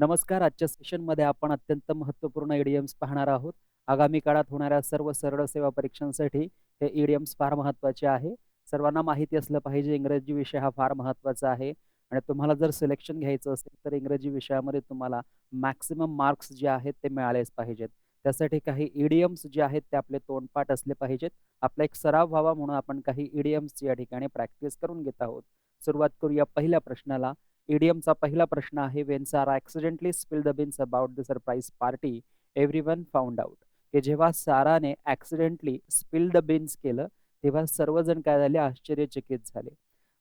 नमस्कार. आजच्या सेशनमध्ये आपण अत्यंत महत्त्वपूर्ण ईडीएम्स पाहणार आहोत. आगामी काळात होणाऱ्या सर्व सरळ सेवा परीक्षांसाठी हे ईडीएम्स फार महत्त्वाचे आहे. सर्वांना माहिती असलं पाहिजे इंग्रजी विषय हा फार महत्त्वाचा आहे आणि तुम्हाला जर सिलेक्शन घ्यायचं असेल तर इंग्रजी विषयामध्ये तुम्हाला मॅक्सिमम मार्क्स जे आहेत ते मिळालेच पाहिजेत. त्यासाठी काही ईडीएम्स जे आहेत ते आपले तोंडपाठ असले पाहिजेत. आपला एक सराव व्हावा म्हणून आपण काही ईडीएम्स या ठिकाणी प्रॅक्टिस करून घेत आहोत. सुरुवात करूया पहिल्या प्रश्नाला. ईडीएमचा पहिला प्रश्न आहे when Sarah accidentally spill the beans about the surprise party everyone found out. की जेव्हा साराने ॲक्सिडेंटली स्पिल्ड द बिन्स केलं, तेव्हा सर्वजण काय झाले आश्चर्यचकित झाले.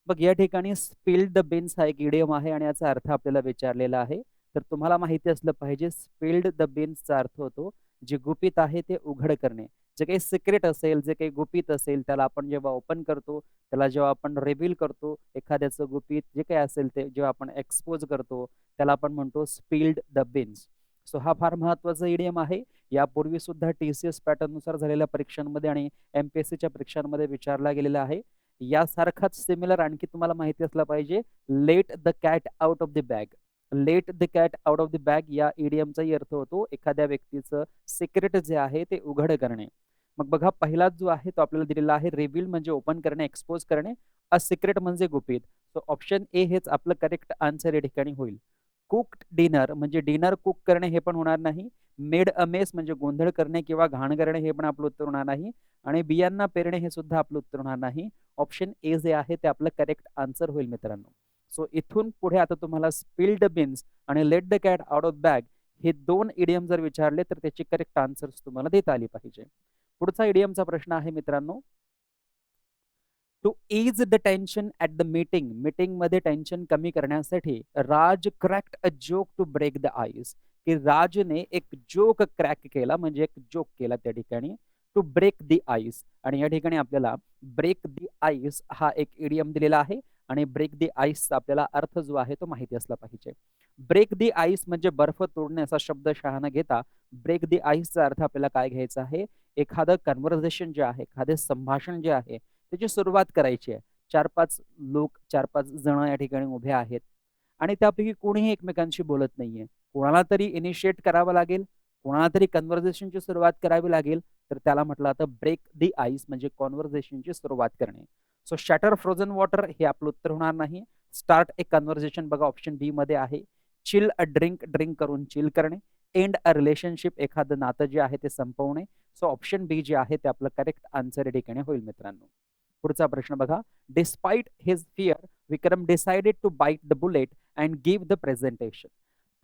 मग या ठिकाणी स्पिल्ड द बिन्स हा एक इडियम आहे आणि याचा अर्थ आपल्याला विचारलेला आहे. तर तुम्हाला माहिती असलं पाहिजे स्पिल्ड द बिन्सचा अर्थ होतो जे गुपित आहे ते उघड करणे. जे काही सिक्रेट असेल, जे काही गुपित असेल त्याला आपण जेव्हा ओपन करतो, त्याला जेव्हा आपण रिव्हील करतो, एखाद्याचं गुपित जे काही असेल ते जेव्हा आपण एक्सपोज करतो, त्याला आपण म्हणतो स्पिल्ड द बिन्स सो हा फार महत्त्वाचा इडियम आहे. यापूर्वी सुद्धा टी-सी-एस पॅटर्ननुसार झालेल्या परीक्षांमध्ये आणि एम-पी-एस-सीच्या परीक्षांमध्ये विचारला गेलेला आहे. यासारखाच सिमिलर आणखी तुम्हाला माहिती असलं पाहिजे let the cat out of the bag. Let the cat out of the bag या ईडीएमचाही अर्थ होतो एखाद्या व्यक्तीचं सिक्रेट जे आहे ते उघड करणे. मग बघा पहिलाच जो आहे तो आपल्याला दिलेला आहे रिव्हील म्हणजे ओपन करणे, एक्सपोज करणे. अ सिक्रेट म्हणजे गुपित. सो ऑप्शन ए हेच आपलं करेक्ट आन्सर या ठिकाणी होईल. कुक्ड डिनर म्हणजे डिनर कुक करणे हे पण होणार नाही. मेड अ मेस म्हणजे गोंधळ करणे किंवा घाण करणे हे पण आपलं उत्तर होणार नाही आणि बियांना पेरणे हे सुद्धा आपलं उत्तर होणार नाही. ऑप्शन ए जे आहे ते आपलं करेक्ट आन्सर होईल मित्रांनो. सो इथून पुढे आता तुम्हाला स्पिल्ड बीन्स आणि let the cat out of bag हे दोन इडियम जर विचारले तर त्याची करेक्ट आन्सर्स तुम्हाला देता आली पाहिजे. पुढचा इडियमचा प्रश्न आहे मित्रांनो. To ease the tension at the meeting. मीटिंगमध्ये टेन्शन कमी करण्यासाठी Raj cracked a joke to break the ice. की राजने एक जोक क्रॅक केला म्हणजे एक जोक केला त्या ठिकाणी टू ब्रेक दी आईस आणि या ठिकाणी आपल्याला ब्रेक दी आईस हा एक इडियम दिलेला आहे आणि ब्रेक दी आईसचा आपल्याला अर्थ जो आहे तो माहिती असला पाहिजे. ब्रेक दी आईस म्हणजे बर्फ तोडणे असा शब्द न घेता ब्रेक दी आईसचा अर्थ आपल्याला काय घ्यायचा आहे? एखादं कन्व्हर्सेशन जे आहे, एखादे संभाषण जे आहे त्याची सुरुवात करायची आहे. 4-5 लोक 4-5 जण या ठिकाणी उभे आहेत आणि त्यापैकी कोणीही एकमेकांशी बोलत नाहीये. कोणाला तरी इनिशिएट करावं लागेल, कोणाला तरी कन्व्हर्सेशनची सुरुवात करावी लागेल, तर त्याला म्हटलं आता ब्रेक दी आईस म्हणजे कन्व्हर्सेशनची सुरुवात करणे. सो शॅटर फ्रोझन वॉटर हे आपलं उत्तर होणार नाही. स्टार्ट ए कन्व्हर्सेशन बघा ऑप्शन बी मध्ये आहे. चिल अ ड्रिंक ड्रिंक करून चिल करणे. एंड अ रिलेशनशिप एखादं नातं जे आहे ते संपवणे. सो ऑप्शन बी जे आहे ते आपलं करेक्ट आन्सर या ठिकाणी होईल मित्रांनो. पुढचा प्रश्न बघा. Despite his fear Vikram decided to bite the bullet and give the presentation.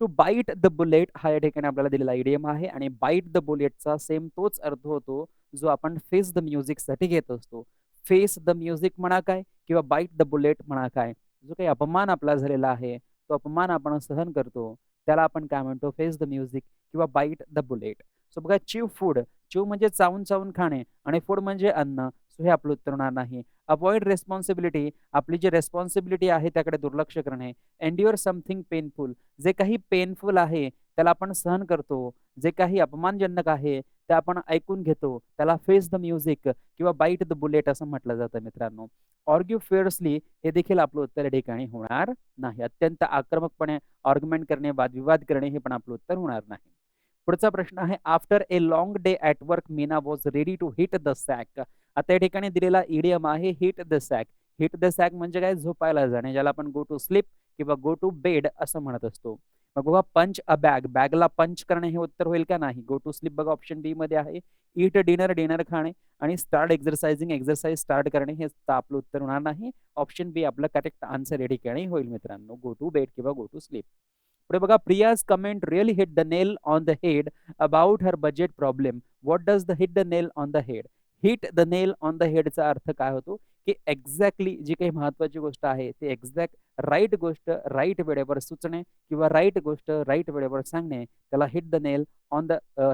To bite the bullet हा या ठिकाणी आपल्याला दिलेला आयडियम आहे आणि बाईट द बुलेटचा सेम तोच अर्थ होतो जो आपण फेस द म्युझिकसाठी घेत असतो. फेस द म्युझिक म्हणा काय किंवा बाईट द बुलेट म्हणा काय. जो काही अपमान आपला झालेला आहे, तो अपमान आपण सहन करतो. त्याला आपण काय म्हणतो फेस द म्युझिक किंवा बाईट द बुलेट. सो बघा चिव फूड. चिव म्हणजे चावून-चावून खाणे आणि फूड म्हणजे अन्न. सो हे आपलं उत्तर होणार नाही. अवॉइड रेस्पॉन्सिबिलिटी आपली जी रेस्पॉन्सिबिलिटी आहे त्याकडे दुर्लक्ष करणे. एन्ड्युअर समथिंग पेनफुल जे काही पेनफुल आहे त्याला आपण सहन करतो. जे काही अपमानजनक आहे ते आपण ऐकून घेतो. त्याला फेस द म्युझिक किंवा बाईट द बुलेट असं म्हटलं जातं मित्रांनो. ऑर्ग्यू फिअर्सली हे देखील आपलं उत्तर या ठिकाणी होणार नाही. अत्यंत आक्रमकपणे आर्ग्युमेंट करणे, वादविवाद करणे हे पण आपलं उत्तर होणार नाही. पुढचा प्रश्न आहे after a long day at work Meena was ready to hit the sack. आता या ठिकाणी दिलेला इडियम आहे hit the sack. Hit the sack म्हणजे काय झोपायला जाणे ज्याला आपण गो टू स्लीप किंवा गो टू बेड असं म्हणत असतो. मग बघा पंच अ बॅग. बॅगला पंच करणे हे उत्तर होईल का नाही? गो टू स्लीप बघा ऑप्शन बी मध्ये आहे. ईट डिनर डिनर खाणे आणि स्टार्ट एक्झरसाइजिंग एक्झरसाइज स्टार्ट करणे हे आपलं उत्तर होणार नाही. ऑप्शन बी आपलं करेक्ट आन्सर या ठिकाणी होईल मित्रांनो. गो टू बेड किंवा गो टू स्लीप. पुढे बघा Priya's comment really hit the nail on the head about her budget problem. What does the hit the nail on the head? Hit the nail on the हेडचा अर्थ काय होतो? की exactly जी काही महत्वाची गोष्ट आहे ती एक्झॅक्ट राईट गोष्ट राईट वेळेवर सुचणे किंवा राईट गोष्ट राईट वेळेवर सांगणे त्याला hit the nail on the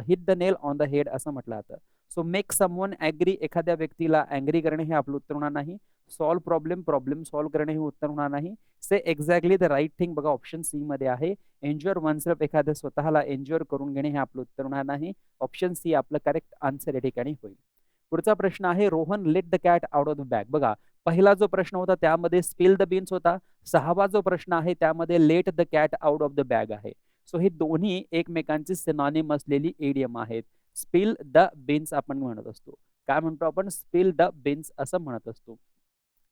hit the nail on the head असं म्हटलं जातं. सो मेक समवन ॲग्री एखाद्या व्यक्तीला अँग्री करणे हे आपलं उत्तर होणार नाही. सॉल्व्ह प्रॉब्लेम प्रॉब्लेम सॉल्व्ह करणे हे उत्तर होणार नाही. Say exactly the right thing बघा ऑप्शन सी मध्ये आहे. एन्जॉर वनसेल्फ एखाद्या स्वतःला एन्जॉय करून घेणे हे आपलं उत्तर होणार नाही. ऑप्शन सी आपलं करेक्ट आन्सर या ठिकाणी होईल. पुढचा प्रश्न आहे Rohan let the cat out of the bag. बघा पहिला जो प्रश्न होता त्यामध्ये स्पिल द बीन्स होता. सहावा जो प्रश्न आहे त्यामध्ये let the cat out of the bag आहे. सो हे दोन्ही एकमेकांची सिनॉनिम असलेली एडियम आहेत स्पिल द बिन्स आपण म्हणत असतो काय म्हणतो आपण स्पिल द बिन्स असं म्हणत असतो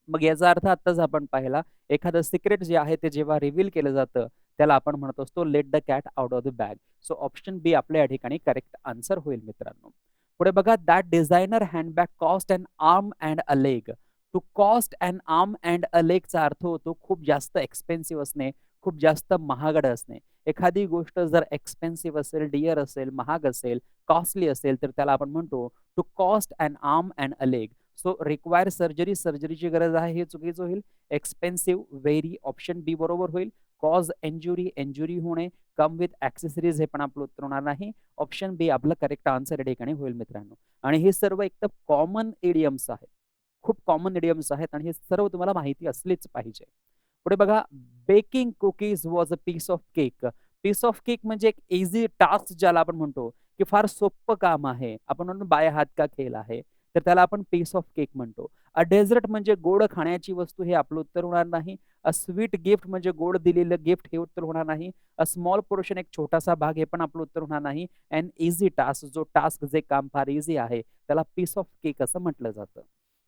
मग याचा अर्थ आत्ताच आपण पाहिला एखादं सिक्रेट जे आहे ते जेव्हा रिव्हील केलं जातं त्याला आपण म्हणत असतो let the cat out of the bag so option B आपल्या या ठिकाणी करेक्ट आन्सर होईल मित्रांनो पुढे बघा that designer handbag cost and arm and a leg to cost and arm and a लेगचा अर्थ होतो खूप जास्त एक्सपेन्सिव्ह असणे खूप जास्त महागड असणे. एखादी गोष्ट जर एक्सपेन्सिव्ह असेल डिअर असेल महाग असेल कॉस्टली असेल तर त्याला आपण म्हणतो to cost and arm and a leg so require surgery सर्जरीची गरज आहे हे चुकीचं होईल. एक्सपेन्सिव्ह व्हेरी ऑप्शन बी बरोबर होईल. कॉज एन्ज्युरी एन्ज्युरी होणे कम विथ ॲक्सेसरीज हे पण आपलं उत्तर होणार नाही. ऑप्शन बी आपलं करेक्ट आन्सर या ठिकाणी होईल मित्रांनो. आणि हे सर्व एक तर कॉमन एडियम्स आहेत. खूप कॉमन एडियम्स आहेत आणि हे सर्व तुम्हाला माहिती असलीच पाहिजे. पुढे बघा baking cookies was a piece of cake piece of cake म्हणजे एक इझी टास्क ज्याला आपण म्हणतो की फार सोपं काम आहे. आपण म्हणतो बाय हात का खेळ आहे? तर त्याला आपण पीस ऑफ केक म्हणतो. अ डेझर्ट म्हणजे गोड खाण्याची वस्तू हे आपलं उत्तर होणार नाही. अ स्वीट गिफ्ट म्हणजे गोड दिलेलं गिफ्ट हे उत्तर होणार नाही. अ स्मॉल पोर्शन एक छोटासा भाग हे पण आपलं उत्तर होणार नाही. अँड इझी टास्क जो टास्क जे काम फार इझी आहे त्याला पीस ऑफ केक असं म्हटलं जातं.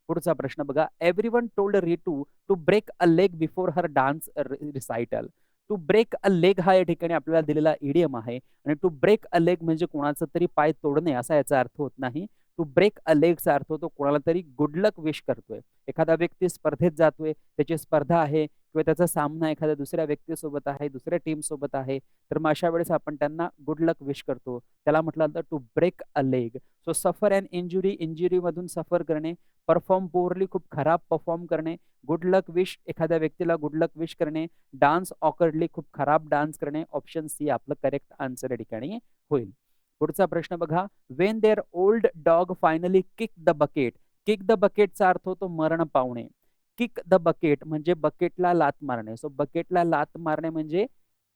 पुढचा प्रश्न बघा. Everyone told Ritu to break a leg before her dance recital to break a leg हा या ठिकाणी आपल्याला दिलेला इडियम आहे. आणि टू ब्रेक अ लेग म्हणजे कोणाचं तरी पाय तोडणे असा याचा अर्थ होत नाही. टू ब्रेक अ लेगचा अर्थ होतो कोणाला तरी गुड लक विश करतोय. एखादा व्यक्ती स्पर्धेत जातोय त्याची स्पर्धा आहे किंवा त्याचा सामना एखाद्या दुसऱ्या व्यक्तीसोबत आहे दुसऱ्या टीम सोबत आहे तर मग अशा वेळेस आपण त्यांना गुड लक विश करतो. त्याला म्हटलं जातं to break a leg so suffer and injury इंजुरीमधून suffer करणे परफॉर्म पोअरली खूप खराब परफॉर्म करणे गुड लक विश एखाद्या व्यक्तीला गुड लक विश करणे डान्स ऑकर्डली खूप खराब डान्स करणे ऑप्शन सी आपलं करेक्ट आन्सर या ठिकाणी होईल. पुढचा प्रश्न बघा. When their old dog finally kick the bucket kick the बकेटचा अर्थ होतो मरण पावणे. किक द बकेट म्हणजे बकेटला लात मारणे. सो बकेटला लात मारणे म्हणजे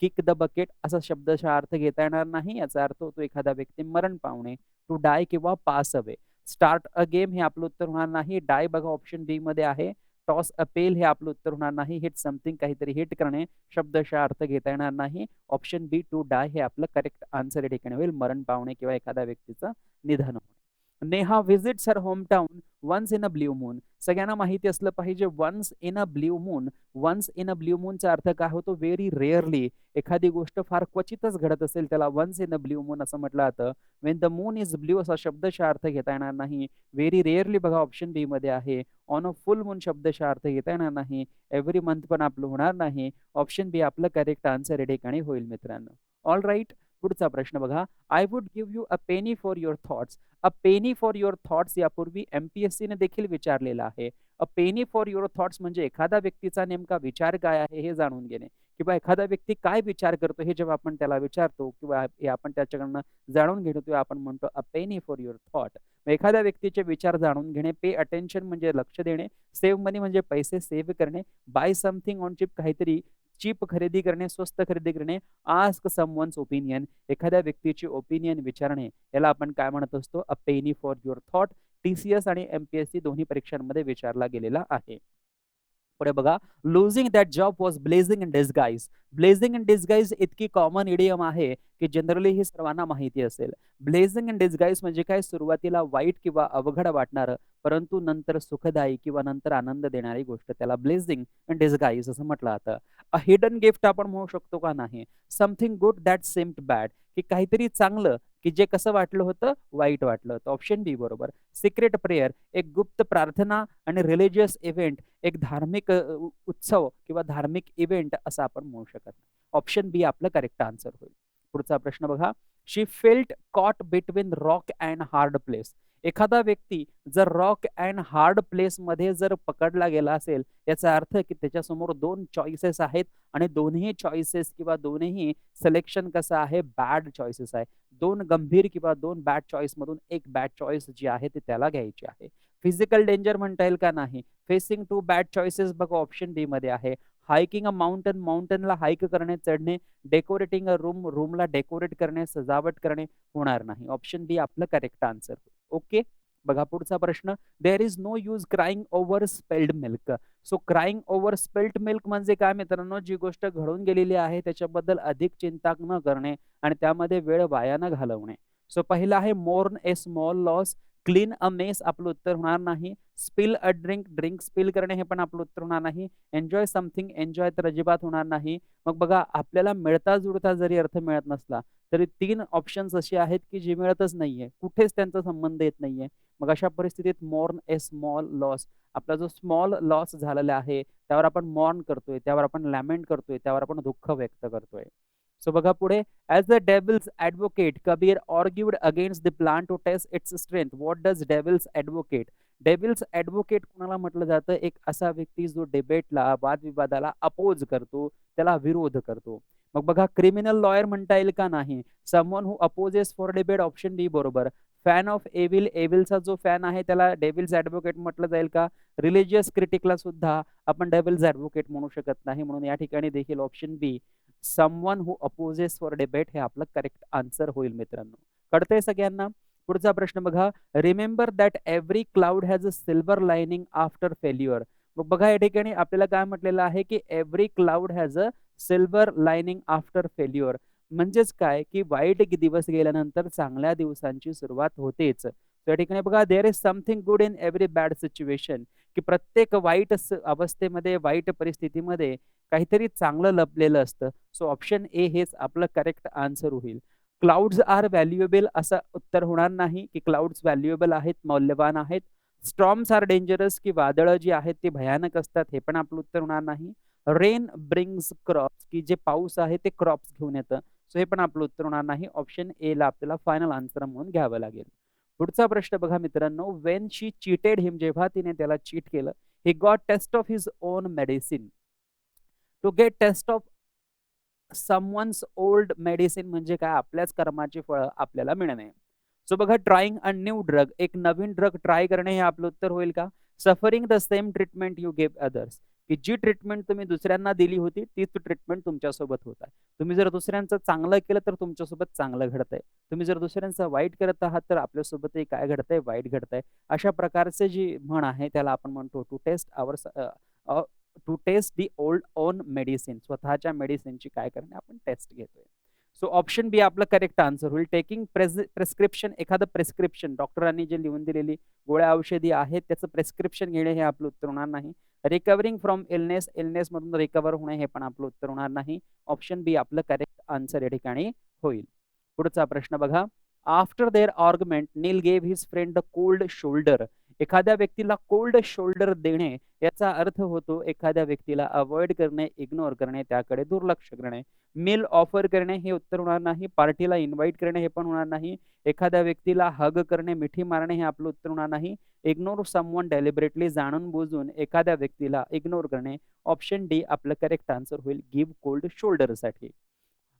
किक द बकेट असा शब्दशा अर्थ घेता येणार नाही. याचा अर्थ होतो एखादा व्यक्ती मरण पावणे. टू डाय किंवा pass away start a game हे आपलं उत्तर होणार नाही. डाय बघा ऑप्शन बी मध्ये आहे. टॉस अपेल हे आपलं उत्तर होणार नाही. हिट समथिंग काहीतरी हिट करणे शब्दशा अर्थ घेता येणार नाही. ऑप्शन बी टू डाय हे आपलं करेक्ट आन्सर या ठिकाणी होईल. मरण पावणे किंवा एखाद्या व्यक्तीचं निधन होणे. Neha visits her hometown once in a blue moon सगळ्यांना माहिती असलं पाहिजे once in a blue moon once in a blue मूनचा अर्थ काय होतो? व्हेरी रेअरली एखादी गोष्ट फार क्वचितच घडत असेल त्याला once in a blue moon असं म्हटलं जातं. When the moon is blue असा शब्दशा अर्थ घेता येणार नाही. व्हेरी रेअरली बघा ऑप्शन बी मध्ये आहे. ऑन अ फुल मून शब्दशा अर्थ घेता येणार नाही. एव्हरी मंथ पण आपलं होणार नाही. ऑप्शन बी आपलं करेक्ट आन्सर या ठिकाणी होईल मित्रांनो. ऑल राईट पुढचा प्रश्न बघा. I would give you a penny for your thoughts a penny for your thoughts यापूर्वी एमपीएससी ने देखील विचारलेलं आहे. A penny for your thoughts म्हणजे एखादा व्यक्तीचा नेमका विचार काय आहे हे जाणून घेणे. किंवा एखादा व्यक्ती काय विचार करतो हे जेव्हा आपण त्याला विचारतो किंवा हे आपण त्याच्याकडनं जाणून घेतो तेव्हा आपण म्हणतो a penny for your thought एखाद्या व्यक्तीचे विचार जाणून घेणे पे अटेन्शन म्हणजे लक्ष देणे सेव्ह मनी म्हणजे पैसे सेव्ह करणे बाय समथिंग ऑन चिप काहीतरी चीप खरेदी करणे स्वस्त खरेदी करणे आस्क समवन्स ओपिनियन एखाद्या व्यक्तीची ओपिनियन विचारणे याला आपण काय म्हणत असतो? A penny for your thought T C S आणि एमपीएससी दोन्ही परीक्षांमध्ये विचारला गेलेला आहे. पुढे बघा. Losing that job was blessing in disguise blessing in disguise इतकी कॉमन इडियम आहे की जनरली ही सर्वांना माहिती असेल. ब्लेझिंग इन डिस्गाईज म्हणजे काय? सुरुवातीला वाईट किंवा अवघड वाटणारं परंतु नंतर सुखदायी किंवा नंतर आनंद देणारी गोष्ट त्याला ब्लेझिंग इन डिस्गाईज असं म्हटलं जातं. अ हिडन गिफ्ट आपण म्हणू शकतो का नाही? Something good that seemed bad की काहीतरी चांगलं की जे कसं वाटलं होतं वाईट वाटलं होतं. ऑप्शन बी बरोबर. सिक्रेट प्रेयर एक गुप्त प्रार्थना आणि रिलिजियस इव्हेंट एक धार्मिक उत्सव किंवा धार्मिक इव्हेंट असं आपण म्हणू शकत नाही. ऑप्शन बी आपलं करेक्ट आन्सर होईल. पुढचा प्रश्न बघा. She felt caught between rock and hard place एखादा व्यक्ती जर रॉक अँड हार्ड प्लेस मध्ये जर पकडला गेला असेल याचा अर्थ की त्याच्यासमोर दोन चॉईसेस आहेत आणि दोन्ही चॉईसेस किंवा दोन्ही सिलेक्शन कसं आहे बॅड चॉईसेस आहे. दोन गंभीर किंवा दोन बॅड चॉईस मधून एक बॅड चॉईस जी आहे ती त्याला घ्यायची आहे. फिजिकल डेंजर म्हणता येईल का नाही? फेसिंग टू बॅड चॉईसेस बघा ऑप्शन बी मध्ये आहे. हायकिंग अ माउंटन माउंटनला हाईक करणे चढणे डेकोरेटिंग अ रूम रूमला डेकोरेट करणे सजावट करणे होणार नाही. ऑप्शन बी आपलं करेक्ट आन्सर ओके बघा पुढचा प्रश्न. There is no use crying over spilled milk so crying over spilled milk म्हणजे काय मित्रांनो? जी गोष्ट घडून गेलेली आहे त्याच्याबद्दल अधिक चिंता न करणे आणि त्यामध्ये वेळ वाया न घालवणे. सो पहिला आहे mourn a small loss clean a mess आपलं उत्तर होणार नाही. Spill a drink drink spill करणे हे पण आपलं उत्तर होणार नाही. एन्जॉय समथिंग एन्जॉय तर अजिबात होणार नाही. मग बघा आपल्याला मिळता जुळता जरी अर्थ मिळत नसला तरी तीन ऑप्शन्स अशी आहेत की जी मिळतच नाहीये. कुठेच त्यांचा संबंध येत नाहीये. मग अशा परिस्थितीत मॉर्न ए स्मॉल लॉस आपला जो स्मॉल लॉस झालेला आहे त्यावर आपण मॉर्न करतोय त्यावर आपण लॅमेंट करतोय त्यावर आपण दुःख व्यक्त करतोय. सो बघा पुढे as the devil's advocate Kabir argued against the plan to test its strength what does devil's advocate devil's advocate कोणाला म्हटलं जातं? एक असा व्यक्ती जो डिबेटला वादविवादाला अपोज करतो त्याला विरोध करतो. मग बघा क्रिमिनल लॉयर म्हणता येईल का नाही? Someone who opposes for debate option B बरोबर. फॅन ऑफ एविल एविलचा जो फॅन आहे त्याला डेव्हिल्स ॲडव्होकेट म्हटलं जाईल का? रिलिजियस क्रिटिकला सुद्धा आपण डेव्हिल्स ॲडव्होकेट म्हणू शकत नाही. म्हणून या ठिकाणी देखील option B someone who opposes for debate हे आपलं करेक्ट आन्सर होईल मित्रांनो. कळतंय सगळ्यांना? पुढचा प्रश्न बघा. Remember that every cloud has a silver lining after failure मग बघा या ठिकाणी आपल्याला काय म्हटलेलं आहे की every cloud has a silver lining after failure म्हणजेच काय? की वाईट दिवस गेल्यानंतर चांगल्या दिवसांची सुरुवात होतेच. त्या ठिकाणी बघा there is something good in every bad situation की प्रत्येक वाईट अवस्थेमध्ये वाईट परिस्थितीमध्ये काहीतरी चांगलं लपलेलं असतं. सो ऑप्शन ए हेच आपलं करेक्ट आन्सर होईल. क्लाउड्स आर व्हॅल्युएबल असं उत्तर होणार नाही की क्लाउड्स व्हॅल्युएबल आहेत मौल्यवान आहेत. स्ट्रॉम्स आर डेंजरस की वादळं जी आहेत ती भयानक असतात हे पण आपलं उत्तर होणार नाही. रेन ब्रिंग्स क्रॉप्स की जे पाऊस आहे ते क्रॉप्स घेऊन येतं. सो हे पण आपलं उत्तर होणार नाही. ऑप्शन ए ला आपल्याला फायनल आन्सर म्हणून घ्यावं लागेल. पुढचा प्रश्न बघा मित्रांनो वेन शी चीटेड हिम जेव्हा तिने त्याला चीट केलं he got taste of his own medicine to get taste of someone's old medicine म्हणजे काय? आपल्याच कर्माची फळं आपल्याला मिळणे. सो बघा ट्राईंग अ न्यू ड्रग एक नवीन ड्रग ट्राय करणे हे आपलं उत्तर होईल का? Suffering the same treatment you gave others की जी ट्रीटमेंट तुम्ही दुसऱ्यांना दिली होती तीच ट्रीटमेंट तुमच्यासोबत होत आहे. तुम्ही जर दुसऱ्यांचं चांगलं केलं तर तुमच्यासोबत चांगलं घडतंय. तुम्ही जर दुसऱ्यांचं वाईट करत आहात तर आपल्यासोबतही काय घडतंय? वाईट घडतंय. अशा प्रकारचे जी म्हण आहे त्याला आपण म्हणतो to taste our to taste the old own medicine स्वतःच्या मेडिसिनची काय करणे? आपण टेस्ट घेतोय. सो ऑप्शन बी आपलं करेक्ट आन्सर होईल. टेकिंग प्रेस्क्रिप्शन एखादं प्रेस्क्रिप्शन डॉक्टरांनी जे लिहून दिलेली गोळ्या औषधी आहेत त्याचं प्रेस्क्रिप्शन घेणे हे आपलं उत्तर होणार नाही. रिकवरिंग फ्रॉम इलनेस इलनेस मधून रिकवर होणे हे पण आपलं उत्तर होणार नाही. ऑप्शन बी आपलं करेक्ट आन्सर या ठिकाणी होईल. पुढचा प्रश्न बघा. After their argument Neel gave his friend the cold shoulder एखाद्या व्यक्तीला कोल्ड शोल्डर देणे याचा अर्थ होतो एखाद्या व्यक्तीला अवॉइड करणे इग्नोर करणे त्याकडे दुर्लक्ष करणे. मेल ऑफर करणे हे उत्तर होणार नाही. पार्टीला इन्व्हाइट करणे हे पण होणार नाही. एखाद्या व्यक्तीला हग करणे मिठी मारणे हे आपलं उत्तर होणार नाही. इग्नोर समवन डेलिबरेटली जाणून बुजून एखाद्या व्यक्तीला इग्नोर करणे. ऑप्शन डी आपलं करेक्ट आन्सर होईल. गिव्ह कोल्ड शोल्डरसाठी.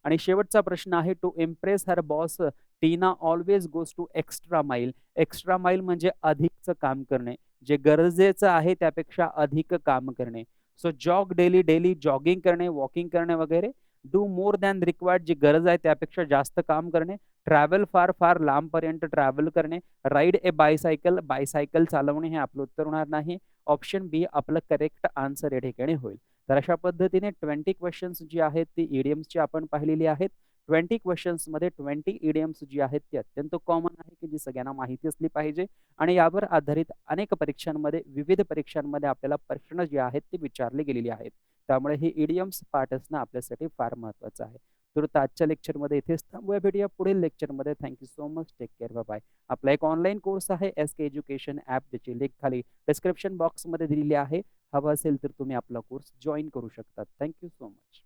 आणि शेवटचा प्रश्न आहे to impress her boss Tina always goes to extra mile extra mile म्हणजे अधिकचं काम करणे. जे गरजेचं आहे त्यापेक्षा अधिक काम करणे. So jog daily daily jogging करणे वॉकिंग करणे वगैरे. डू मोर दॅन रिक्वायर्ड जी गरज आहे त्यापेक्षा जास्त काम करणे. ट्रॅव्हल फार फार लांबपर्यंत ट्रॅव्हल करणे. राईड ए बायसायकल बायसायकल चालवणे हे आपलं उत्तर होणार नाही. ऑप्शन बी आपलं करेक्ट आन्सर या ठिकाणी होईल. तर अशा पद्धतीने ट्वेंटी क्वेश्चन्स जी आहेत ती ईडीएम्सची आपण पाहिलेली आहेत. ट्वेंटी क्वेश्चन्समध्ये ट्वेंटी ईडीएम्स जी आहेत ती अत्यंत कॉमन आहे की जी सगळ्यांना माहिती असली पाहिजे. आणि यावर आधारित अनेक परीक्षांमध्ये विविध परीक्षांमध्ये आपल्याला प्रश्न जे आहेत ते विचारले गेलेले आहेत. त्यामुळे हे ईडीएम्स पाठ असणं आपल्यासाठी फार महत्वाचं आहे. तर आजच्या लेक्चरमध्ये इथेच थांबूया. भेटूया पुढील लेक्चरमध्ये thank you so much take care bye आपला एक ऑनलाईन कोर्स आहे. एस के एज्युकेशन ॲप ज्याची लिंक खाली डिस्क्रिप्शन बॉक्समध्ये दिलेली आहे. हवं असेल तर तुम्ही आपला कोर्स जॉईन करू शकता. Thank you so much